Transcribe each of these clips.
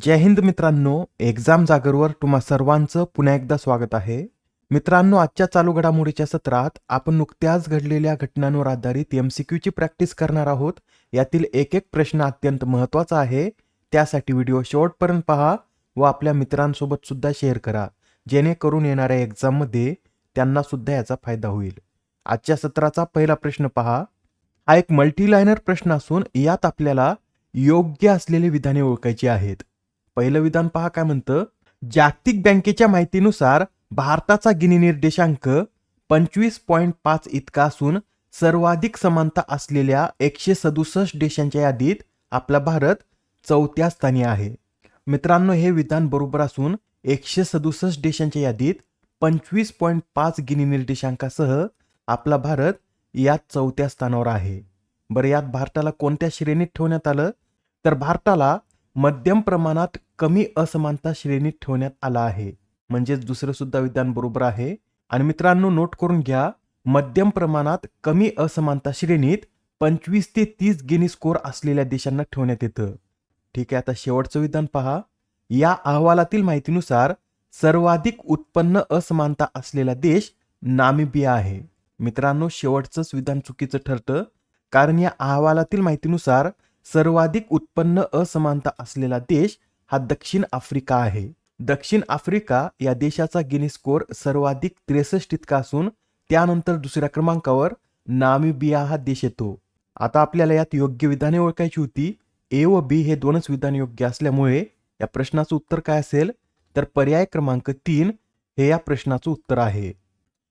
जय हिंद मित्रांनो एक्झाम जागरवर तुम्हा सर्वांचं पुन्हा एकदा स्वागत आहे. मित्रांनो आजच्या चालू घडामोडीच्या सत्रात आपण नुकत्याच घडलेल्या घटनांवर आधारित एम सी क्यूची प्रॅक्टिस करणार आहोत. यातील एक एक प्रश्न अत्यंत महत्त्वाचा आहे. त्यासाठी व्हिडिओ शेवटपर्यंत पहा व आपल्या मित्रांसोबत सुद्धा शेअर करा. जेणेकरून येणाऱ्या एक्झाममध्ये त्यांना सुद्धा याचा फायदा होईल. आजच्या सत्राचा पहिला प्रश्न पहा. हा एक मल्टीलायनर प्रश्न असून यात आपल्याला योग्य असलेली विधाने ओळखायची आहेत. पहिलं विधान पहा काय म्हणतं? जागतिक बँकेच्या माहितीनुसार भारताचा गिनी निर्देशांक पंचवीस पॉईंट पाच इतका असून सर्वाधिक समानता असलेल्या एकशे सदुसष्ट देशांच्या यादीत आपला भारत चौथ्या स्थानी आहे. मित्रांनो हे विधान बरोबर असून एकशे सदुसष्ट देशांच्या यादीत पंचवीस पॉईंट पाच गिनी निर्देशांकासह आपला भारत यात चौथ्या स्थानावर आहे. बरं यात भारताला कोणत्या श्रेणीत ठेवण्यात आलं? तर भारताला मध्यम प्रमाणात कमी असमानता श्रेणीत ठेवण्यात आला आहे. म्हणजेच दुसरं सुद्धा विधान बरोबर आहे. आणि मित्रांनो नोट करून घ्या मध्यम प्रमाणात कमी असमानता श्रेणीत पंचवीस ते तीस गिनी स्कोर असलेल्या देशांना ठेवण्यात येतं. ठीक आहे आता शेवटचं विधान पहा. या अहवालातील माहितीनुसार सर्वाधिक उत्पन्न असमानता असलेला देश नामिबिया आहे. मित्रांनो शेवटचंच विधान चुकीचं ठरतं. कारण या अहवालातील माहितीनुसार सर्वाधिक उत्पन्न असमानता असलेला देश हा दक्षिण आफ्रिका आहे. दक्षिण आफ्रिका या देशाचा गिनी स्कोर सर्वाधिक त्रेसष्ट इतका असून त्यानंतर दुसऱ्या क्रमांकावर नामिबिया हा देश येतो. आता आपल्याला यात योग्य विधाने ओळखायची होती. ए व बी हे दोनच विधान योग्य असल्यामुळे या प्रश्नाचं उत्तर काय असेल? तर पर्याय क्रमांक तीन हे या प्रश्नाचं उत्तर आहे.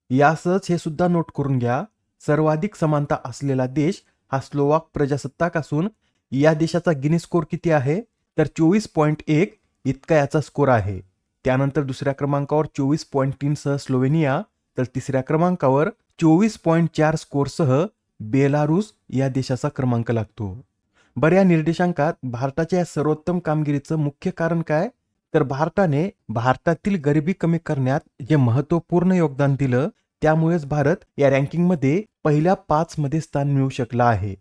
यासच हे सुद्धा नोट करून घ्या. सर्वाधिक समानता असलेला देश हा स्लोवाक प्रजासत्ताक असून या देशाचा गिनी स्कोर किती आहे? तर चोवीस पॉईंट एक इतका याचा स्कोर आहे. त्यानंतर दुसऱ्या क्रमांकावर चोवीस पॉईंट तीनसह स्लोवेनिया तर तिसऱ्या क्रमांकावर चोवीस पॉईंट चार स्कोरसह बेलारूस या देशाचा क्रमांक लागतो. बरं या निर्देशांकात भारताच्या या सर्वोत्तम कामगिरीचं मुख्य कारण काय? तर भारताने भारतातील गरिबी कमी करण्यात जे महत्त्वपूर्ण योगदान दिलं त्यामुळेच भारत या रँकिंगमध्ये पहिल्या पाच मध्ये स्थान मिळू शकला आहे.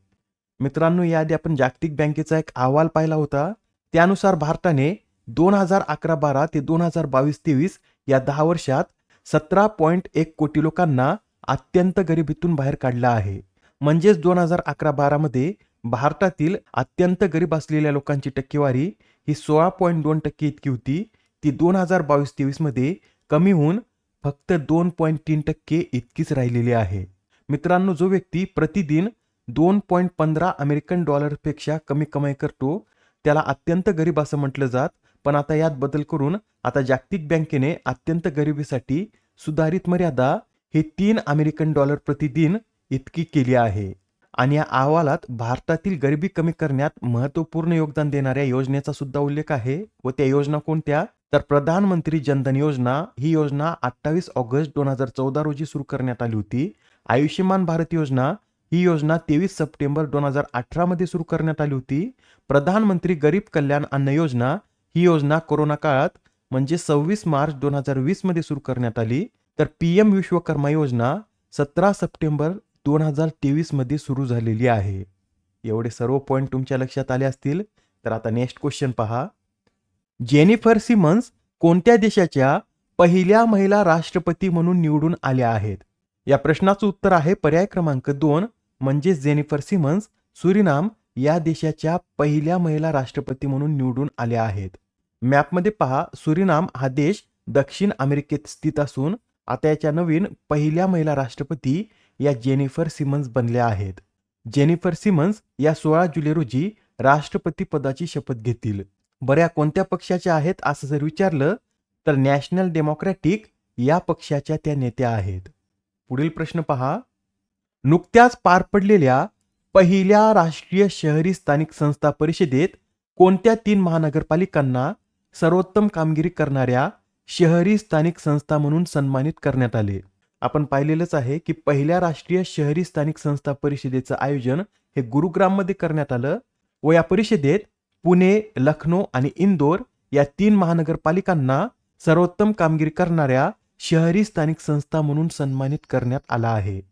मित्रांनो याआधी आपण जागतिक बँकेचा एक अहवाल पाहिला होता. त्यानुसार भारताने दोन हजार अकरा बारा ते दोन हजार बावीस तेवीस या दहा वर्षात सतरा पॉईंट एक कोटी लोकांना अत्यंत गरिबीतून बाहेर काढला आहे. म्हणजेच दोन हजार अकरा बारामध्ये भारतातील अत्यंत गरीब असलेल्या लोकांची टक्केवारी ही सोळा पॉईंट दोन टक्के इतकी होती. ती दोन हजार बावीस तेवीसमध्ये कमी होऊन फक्त दोन पॉईंट तीन टक्के इतकीच राहिलेली आहे. मित्रांनो जो व्यक्ती प्रतिदिन दोन पॉईंट पंधरा अमेरिकन डॉलरपेक्षा कमी कमाई करतो. त्याला अत्यंत गरीब असं म्हटलं जात. पण आता यात बदल करून आता जागतिक बँकेने अत्यंत गरिबीसाठी सुधारित मर्यादा ही तीन अमेरिकन डॉलर प्रतिदिन इतकी केली आहे. आणि या अहवालात भारतातील गरिबी कमी करण्यात महत्त्वपूर्ण योगदान देणाऱ्या योजनेचा सुद्धा उल्लेख आहे व त्या योजना कोणत्या? तर प्रधानमंत्री जनधन योजना ही योजना अठ्ठावीस ऑगस्ट दोन हजार चौदा रोजी सुरू करण्यात आली होती. आयुष्यमान भारत योजना ही योजना तेवीस सप्टेंबर दोन हजार अठरा मध्ये सुरू करण्यात आली होती. प्रधानमंत्री गरीब कल्याण अन्न योजना ही योजना कोरोना काळात म्हणजे सव्वीस मार्च दोन हजार वीसमध्ये सुरू करण्यात आली. तर पीएम विश्वकर्मा योजना सतरा सप्टेंबर दोन हजार तेवीसमध्ये सुरू झालेली आहे. एवढे सर्व पॉईंट तुमच्या लक्षात आले असतील तर आता नेक्स्ट क्वेश्चन पहा. जेनिफर सिमन्स कोणत्या देशाच्या पहिल्या महिला राष्ट्रपती म्हणून निवडून आल्या आहेत? या प्रश्नाचं उत्तर आहे पर्याय क्रमांक दोन म्हणजे जेनिफर सिमन्स सुरिनाम या देशाच्या पहिल्या महिला राष्ट्रपती म्हणून निवडून आल्या आहेत. मॅपमध्ये पहा सुरिनाम हा देश दक्षिण अमेरिकेत स्थित असून आता याच्या नवीन पहिल्या महिला राष्ट्रपती या जेनिफर सिमन्स बनल्या आहेत. जेनिफर सिमन्स या सोळा जुलै रोजी राष्ट्रपती पदाची शपथ घेतील. बऱ्या कोणत्या पक्षाच्या आहेत असं जर विचारलं तर नॅशनल डेमोक्रॅटिक या पक्षाच्या त्या नेत्या आहेत. पुढील प्रश्न पहा. नुकत्याच पार पडलेल्या पहिल्या राष्ट्रीय शहरी स्थानिक संस्था परिषदेत कोणत्या तीन महानगरपालिकांना सर्वोत्तम कामगिरी करणाऱ्या शहरी स्थानिक संस्था म्हणून सन्मानित करण्यात आले? आपण पाहिलेलंच आहे की पहिल्या राष्ट्रीय शहरी स्थानिक संस्था परिषदेचं आयोजन हे गुरुग्राममध्ये करण्यात आलं व या परिषदेत पुणे लखनौ आणि इंदोर या तीन महानगरपालिकांना सर्वोत्तम कामगिरी करणाऱ्या शहरी स्थानिक संस्था म्हणून सन्मानित करण्यात आला आहे.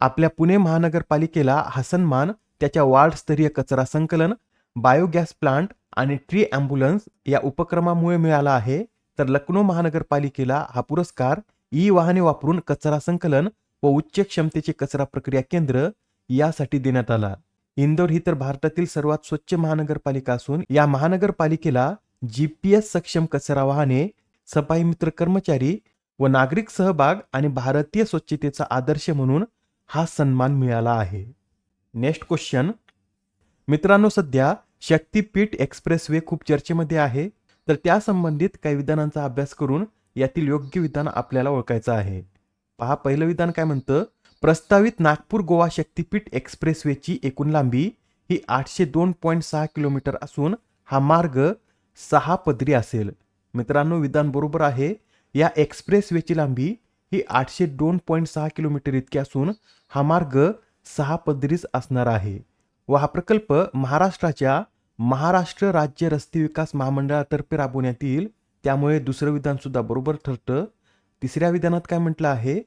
आपल्या पुणे महानगरपालिकेला हा सन्मान त्याच्या वार्डस्तरीय कचरा संकलन बायोगॅस प्लांट आणि ट्री ॲम्ब्युलन्स या उपक्रमामुळे मिळाला आहे. तर लखनौ महानगरपालिकेला हा पुरस्कार ई वाहने वापरून कचरा संकलन व उच्च क्षमतेचे कचरा प्रक्रिया केंद्र यासाठी देण्यात आला. इंदोर ही तर भारतातील सर्वात स्वच्छ महानगरपालिका असून या महानगरपालिकेला जीपीएस सक्षम कचरा वाहने सफाई मित्र कर्मचारी व नागरिक सहभाग आणि भारतीय स्वच्छतेचा आदर्श म्हणून हा सन्मान मिळाला आहे. नेक्स्ट क्वेश्चन मित्रांनो सध्या शक्तीपीठ एक्सप्रेसवे खूप चर्चेमध्ये आहे. तर त्या संबंधित काही विधानांचा अभ्यास करून यातील योग्य विधान आपल्याला ओळखायचं आहे. पहा पहिलं विधान काय म्हणतं? प्रस्तावित नागपूर गोवा शक्तीपीठ एक्सप्रेसवेची एकूण लांबी ही आठशे दोन पॉईंट सहा किलोमीटर असून हा मार्ग सहा पदरी असेल. मित्रांनो विधान बरोबर आहे. या एक्सप्रेसवेची लांबी ही आठशे दोन पॉईंट सहा किलोमीटर इतकी असून हा मार्ग सहा पदरीच असणार आहे. व हा प्रकल्प महाराष्ट्राच्या महाराष्ट्र राज्य रस्ते विकास महामंडळातर्फे राबवण्यात येईल. त्यामुळे दुसरं विधानसुद्धा बरोबर ठरतं. तिसऱ्या विधानात काय म्हटलं आहे?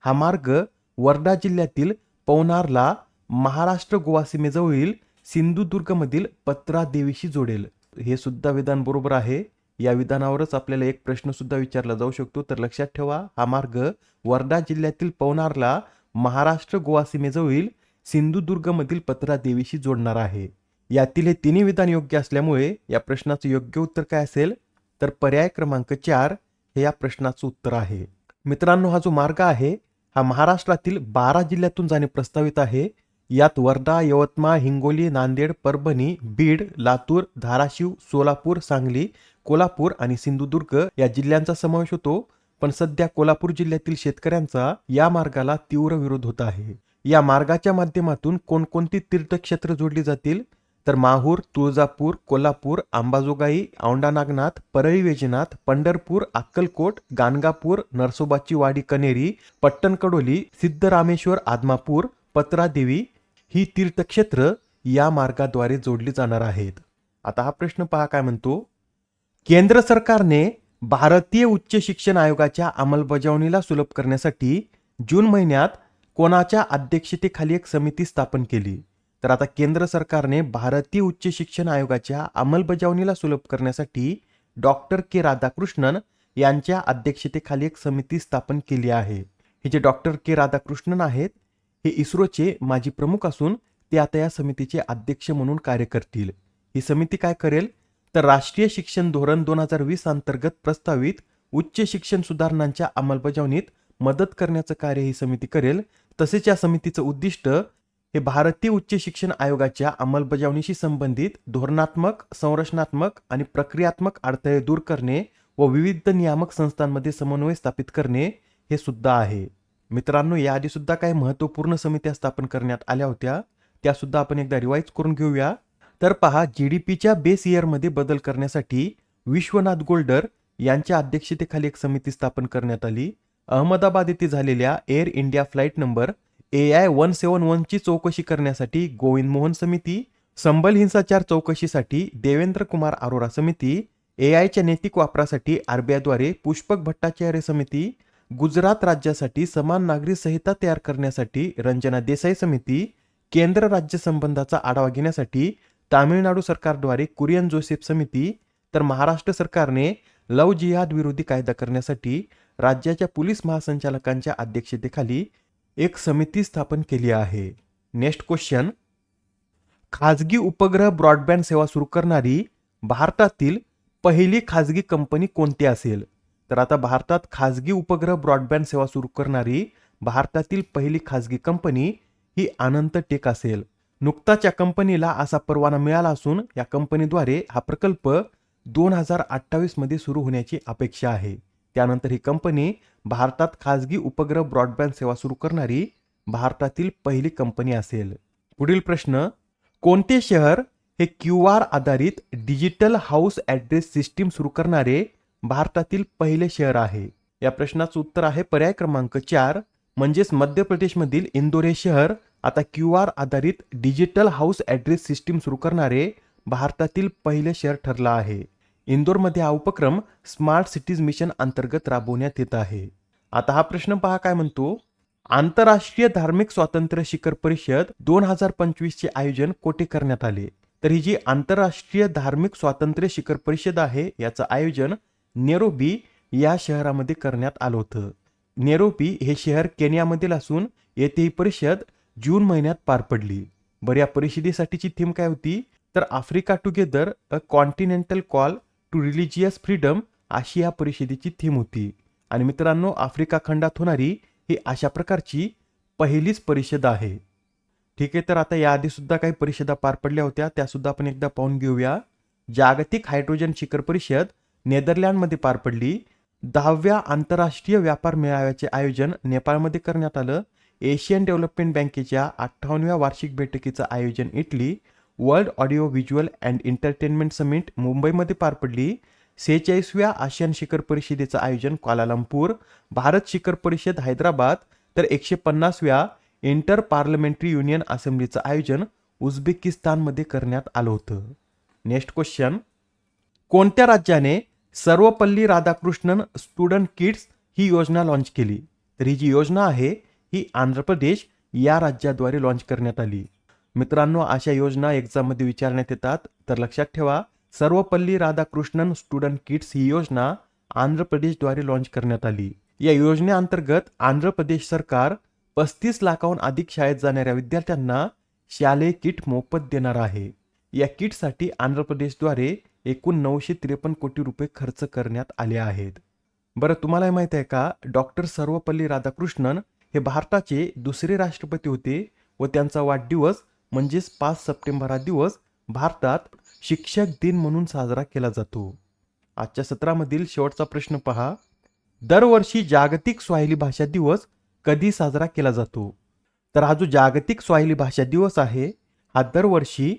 हा मार्ग वर्धा जिल्ह्यातील पवनारला महाराष्ट्र गोवा सीमेजवळील सिंधुदुर्गमधील पत्रा देवीशी जोडेल. हे सुद्धा विधान बरोबर आहे. या विधानावरच आपल्याला एक प्रश्न सुद्धा विचारला जाऊ शकतो. तर लक्षात ठेवा हा मार्ग वर्धा जिल्ह्यातील पवनारला महाराष्ट्र गोवा सीमेजवळील सिंधुदुर्गमधील पत्रा देवीशी जोडणार आहे. यातील हे तिन्ही विधान योग्य असल्यामुळे या प्रश्नाचं योग्य उत्तर काय असेल? तर पर्याय क्रमांक चार हे या प्रश्नाचं उत्तर आहे. मित्रांनो हा जो मार्ग आहे हा महाराष्ट्रातील बारा जिल्ह्यातून जाणे प्रस्तावित आहे. यात वर्धा यवतमाळ हिंगोली नांदेड परभणी बीड लातूर धाराशिव सोलापूर सांगली कोल्हापूर आणि सिंधुदुर्ग या जिल्ह्यांचा समावेश होतो. पण सध्या कोल्हापूर जिल्ह्यातील शेतकऱ्यांचा या मार्गाला तीव्र विरोध होत आहे. या मार्गाच्या माध्यमातून कोणकोणती तीर्थक्षेत्र जोडली जातील? तर माहूर तुळजापूर कोल्हापूर अंबाजोगाई औंढा नागनाथ परळी वैजनाथ पंढरपूर अक्कलकोट गाणगापूर नरसोबाची वाडी कनेरी पट्टणकडोली सिद्धरामेश्वर आदमापूर पत्रादेवी ही तीर्थक्षेत्र या मार्गाद्वारे जोडली जाणार आहेत. आता हा प्रश्न पहा काय म्हणतो? केंद्र सरकारने भारतीय उच्च शिक्षण आयोगाच्या अंमलबजावणीला सुलभ करण्यासाठी जून महिन्यात कोणाच्या अध्यक्षतेखाली एक समिती स्थापन केली? तर आता केंद्र सरकारने भारतीय उच्च शिक्षण आयोगाच्या अंमलबजावणीला सुलभ करण्यासाठी डॉक्टर के राधाकृष्णन यांच्या अध्यक्षतेखाली एक समिती स्थापन केली आहे. हे जे डॉक्टर के राधाकृष्णन आहेत हे इस्रोचे माजी प्रमुख असून ते आता या समितीचे अध्यक्ष म्हणून कार्य करतील. ही समिती काय करेल? तर राष्ट्रीय शिक्षण धोरण दोन हजार वीस अंतर्गत प्रस्तावित उच्च शिक्षण सुधारणांच्या अंमलबजावणीत मदत करण्याचं कार्य ही समिती करेल. तसेच या समितीचं उद्दिष्ट हे भारतीय उच्च शिक्षण आयोगाच्या अंमलबजावणीशी संबंधित धोरणात्मक संरचनात्मक आणि प्रक्रियात्मक अडथळे दूर करणे व विविध नियामक संस्थांमध्ये समन्वय स्थापित करणे हे सुद्धा आहे. मित्रांनो याआधी सुद्धा काही महत्त्वपूर्ण समित्या स्थापन करण्यात आल्या होत्या. त्यासुद्धा आपण एकदा रिवाईज करून घेऊया. तर पहा जी डी पीच्या बेस इयरमध्ये बदल करण्यासाठी विश्वनाथ गोल्डर यांच्या अध्यक्षतेखाली एक समिती स्थापन करण्यात आली. अहमदाबाद येथे झालेल्या Air India flight number A I one seven वनची चौकशी करण्यासाठी गोविंद मोहन समिती संबल हिंसाचार चौकशीसाठी देवेंद्र कुमार अरोरा समिती ए आयच्या नैतिक वापरासाठी आरबीआयद्वारे पुष्पक भट्टाचार्य समिती गुजरात राज्यासाठी समान नागरी संहिता तयार करण्यासाठी रंजना देसाई समिती केंद्र राज्य संबंधाचा आढावा घेण्यासाठी तामिळनाडू सरकारद्वारे कुरियन जोसेफ समिती तर महाराष्ट्र सरकारने लव जिहाद विरोधी कायदा करण्यासाठी राज्याच्या पोलीस महासंचालकांच्या अध्यक्षतेखाली एक समिती स्थापन केली आहे. Next question. खाजगी उपग्रह ब्रॉडबँड सेवा सुरू करणारी भारतातील पहिली खाजगी कंपनी कोणती असेल? तर आता भारतात खाजगी उपग्रह ब्रॉडबँड सेवा सुरू करणारी भारतातील पहिली खाजगी कंपनी ही अनंत टेक असेल. नुकताच या कंपनीला असा परवाना मिळाला असून या कंपनीद्वारे हा प्रकल्प दोन हजार अठ्ठावीसमध्ये सुरू होण्याची अपेक्षा आहे. त्यानंतर ही कंपनी भारतात खाजगी उपग्रह ब्रॉडबँड सेवा सुरू करणारी भारतातील पहिली कंपनी असेल. पुढील प्रश्न कोणते शहर हे क्यू आर आधारित डिजिटल हाऊस ॲड्रेस सिस्टीम सुरू करणारे भारतातील पहिले शहर आहे? या प्रश्नाचं उत्तर आहे पर्याय क्रमांक चार म्हणजेच मध्य प्रदेशमधील इंदोर हे शहर आता क्यू आर आधारित डिजिटल हाऊस ॲड्रेस सिस्टीम सुरू करणारे भारतातील पहिले शहर ठरलं आहे. इंदोरमध्ये हा उपक्रम स्मार्ट सिटीज मिशन अंतर्गत राबवण्यात येत आहे. आता हा प्रश्न पहा काय म्हणतो? आंतरराष्ट्रीय धार्मिक स्वातंत्र्य शिखर परिषद दोन हजार पंचवीसचे आयोजन कोठे करण्यात आले? तर ही जी आंतरराष्ट्रीय धार्मिक स्वातंत्र्य शिखर परिषद आहे याचं आयोजन नेरोबी या शहरामध्ये करण्यात आलं होतं. नेरोपी हे शहर केनियामधील असून येथे ही परिषद जून महिन्यात पार पडली. बरं या परिषदेसाठीची थीम काय होती? तर Africa together a continental call to religious freedom अशी या परिषदेची थीम होती. आणि मित्रांनो आफ्रिका खंडात होणारी ही अशा प्रकारची पहिलीच परिषद आहे. ठीक आहे तर आता याआधी सुद्धा काही परिषदा पार पडल्या होत्या. त्यासुद्धा आपण एकदा पाहून घेऊया. जागतिक हायड्रोजन शिखर परिषद नेदरलँडमध्ये पार पडली. दहाव्या आंतरराष्ट्रीय व्यापार मेळाव्याचे आयोजन नेपाळमध्ये करण्यात आलं. एशियन डेव्हलपमेंट बँकेच्या अठ्ठावन्नव्या वार्षिक बैठकीचं आयोजन Italy world audio visual and entertainment summit मुंबईमध्ये पार पडली. सेहेचाळीसव्या आशियान शिखर परिषदेचं आयोजन क्वालालंपूर भारत शिखर परिषद हैदराबाद तर एकशे पन्नासव्या इंटर पार्लमेंटरी युनियन असेंब्लीचं आयोजन उझबेकिस्तानमध्ये करण्यात आलं होतं. Next question. कोणत्या राज्याने सर्वपल्ली राधाकृष्णन स्टुडंट किड्स ही योजना लॉन्च केली. तर ही जी योजना आहे ही आंध्र प्रदेश या राज्याद्वारे लॉन्च करण्यात आली. मित्रांनो अशा योजना एक्झाममध्ये विचारण्यात येतात. तर लक्षात ठेवा सर्वपल्ली राधाकृष्णन स्टुडंट किट्स ही योजना आंध्र प्रदेशद्वारे लॉन्च करण्यात आली. या योजनेअंतर्गत आंध्र प्रदेश सरकार पस्तीस लाखाहून अधिक शाळेत जाणाऱ्या विद्यार्थ्यांना शालेय किट मोफत देणार आहे. या किटसाठी आंध्र प्रदेशद्वारे एकूण नऊशे त्रेपन्न कोटी रुपये खर्च करण्यात आले आहेत. बरं तुम्हाला माहीत आहे का? डॉक्टर सर्वपल्ली राधाकृष्णन हे भारताचे दुसरे राष्ट्रपती होते व त्यांचा वाढदिवस म्हणजेच पाच सप्टेंबर हा दिवस भारतात शिक्षक दिन म्हणून साजरा केला जातो. आजच्या सत्रामधील शेवटचा प्रश्न पहा. दरवर्षी जागतिक स्वाहिली भाषा दिवस कधी साजरा केला जातो? तर हा जो जागतिक स्वाहिली भाषा दिवस आहे हा दरवर्षी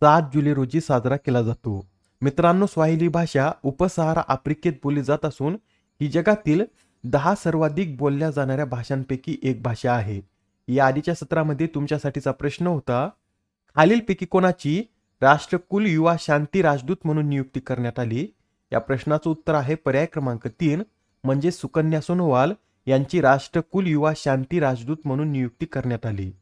सात जुलै रोजी साजरा केला जातो. मित्रांनो स्वाहिली भाषा उपसहारा आफ्रिकेत बोलली जात असून ही जगातील दहा सर्वाधिक बोलल्या जाणाऱ्या भाषांपैकी एक भाषा आहे. या आधीच्या सत्रामध्ये तुमच्यासाठीचा प्रश्न होता खालीलपैकी कोणाची राष्ट्रकुल युवा शांती राजदूत म्हणून नियुक्ती करण्यात आली? या प्रश्नाचं उत्तर आहे पर्याय क्रमांक तीन म्हणजे सुकन्या सोनोवाल यांची राष्ट्रकुल युवा शांती राजदूत म्हणून नियुक्ती करण्यात आली.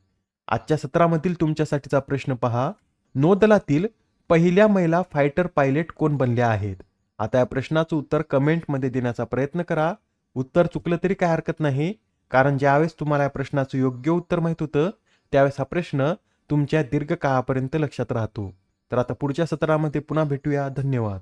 आजच्या सत्रामधील तुमच्यासाठीचा प्रश्न पहा. नौदलातील पहिल्या महिला फायटर पायलट कोण बनल्या आहेत? आता या प्रश्नाचं उत्तर कमेंटमध्ये देण्याचा प्रयत्न करा. उत्तर चुकलं तरी काय हरकत नाही कारण ज्यावेळेस तुम्हाला या प्रश्नाचं योग्य उत्तर माहीत होतं त्यावेळेस हा प्रश्न तुमच्या दीर्घकाळापर्यंत लक्षात राहतो. तर आता पुढच्या सत्रामध्ये पुन्हा भेटूया. धन्यवाद.